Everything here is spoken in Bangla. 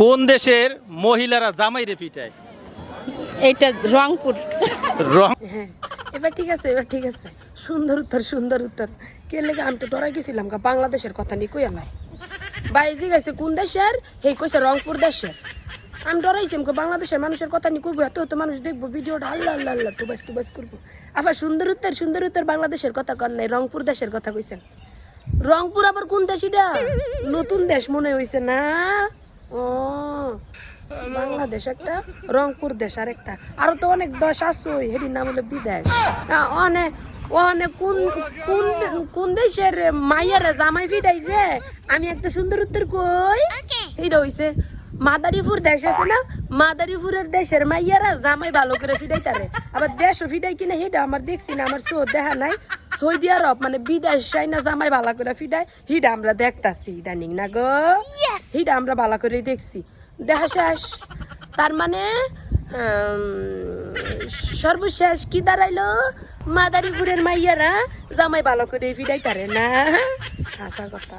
কোন দেশের মহিলারা জামাই রে পিটায়? এইটা রংপুর। রং হ্যাঁ এবার ঠিক আছে এবার ঠিক আছে। সুন্দর উত্তর সুন্দর উত্তর। কে লেগে আমি তো ডরাই গেছিলাম গা বাংলাদেশের কথা নিয়ে কইয়া নাই। বাইজি গেছে কোন দেশের? হে কইছে রংপুর দেশের। আমি ডরাইছি আমাকে বাংলাদেশের মানুষের কথা নিয়ে কইবো এত এত মানুষ দেখব ভিডিওটা আল্লাহ আল্লাহ আল্লাহ তুবাস তুবাস করব। আবার সুন্দর উত্তর সুন্দর উত্তর বাংলাদেশের কথা কর নাই রংপুর দেশের কথা কইছেন। রংপুর আবার কোন দেশ এটা? নতুন দেশ মনে হইছে না? ও বাংলাদেশ একটা রংপুর দেশ আর একটা আরও তো অনেক দেশ আছে হেডির নাম হলো বিদেশ। অনেক অনেক কোন কোন কোন দেশের মাইয়ারা জামাই ফিটাইছে? আমি একটা সুন্দর উত্তর কই? এইটা হইছে মাদারীপুর দেশ আছে না? মাদারীপুরের দেশের মাইয়ারা জামাই ভালো করে ফিটাই তারে আবার দেশও ফিটাই কিনা হেটা আমার দেখছি না আমার চোখ দেখা নাই। সৌদি আরব মানে বিদেশ যাই না জামাই ভালো করে ফিটাই হিডা আমরা দেখতাছি ইদানিং না গো? হিডা আমরা ভালো করে দেখছি। দেখা শেষ। তার মানে সর্বশেষ কি দাঁড়াইলো? মাদারীপুরের মাইয়ারা জামাই ভালো করে ফিডাই তারে না? আসার কথা।